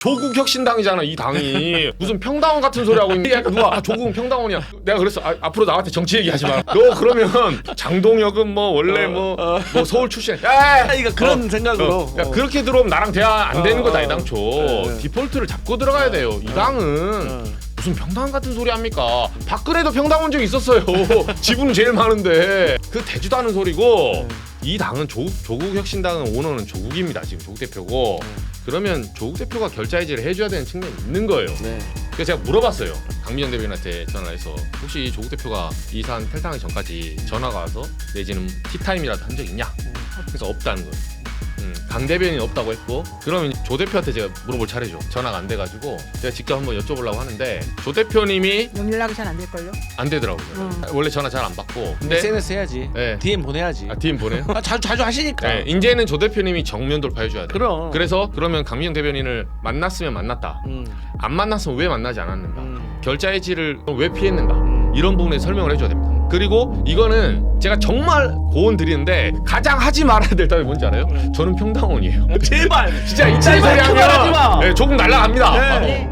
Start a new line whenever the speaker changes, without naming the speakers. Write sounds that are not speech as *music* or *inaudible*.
조국 혁신당이잖아 이 당이. 무슨 평당원 같은 소리 하고 있는데 약간 누가 아, 조국은 평당원이야. 내가 그랬어. 아, 앞으로 나한테 정치 얘기하지 마너 그러면 장동혁은 뭐 원래 뭐, 뭐 서울 출신. 야
그러니까 그런
어,
생각으로.
어, 야, 그렇게 들어오면 나랑 대화 안 되는
어,
거다
어.
이 당초.
네, 네.
디폴트를 잡고 들어가야 돼요 이 당은.
어.
무슨 평당 같은 소리 합니까? 박근혜도 평당원 적 있었어요. *laughs* 지분은 제일 많은데. 그 대주도 않은 소리고 이 당은 조국, 조국 혁신당은 오너는 조국입니다 지금 조국 대표고. 그러면 조국 대표가 결자 해지를 해줘야 되는 측면이 있는 거예요.
네.
그래서 제가 물어봤어요. 강민정 대변인한테 전화해서 혹시 조국 대표가 이 사안 탈당하기 전까지 전화가 와서 내지는 티타임이라도 한 적 있냐? 그래서 없다는 거예요 음, 강 대변인 없다고 했고 그러면 조 대표한테 제가 물어볼 차례죠 전화가 안 돼가지고 제가 직접 한번 여쭤보려고 하는데 조 대표님이
연락이 잘 안 될걸요?
안 되더라고요
음.
원래 전화 잘 안 받고 근데
SNS 해야지.
네.
DM 보내야지.
아 DM 보내요?
아, 자주 자주 하시니까.
네, 이제는 조 대표님이 정면 돌파해줘야 돼요
그럼.
그래서 그러면 강민정 대변인을 만났으면 만났다
음.
안 만났으면 왜 만나지 않았는가
음.
결자 해지를 왜 피했는가 이런 부분에 설명을 해줘야 됩니다. 그리고 이거는 제가 정말 고언 드리는데 가장 하지 말아야 될 답이 뭔지 알아요? 저는 평당원이에요.
제발.
진짜 이딴 소리
제발 그만하지 마.
하면 네, 조금 날라갑니다.
네.
바로.
네.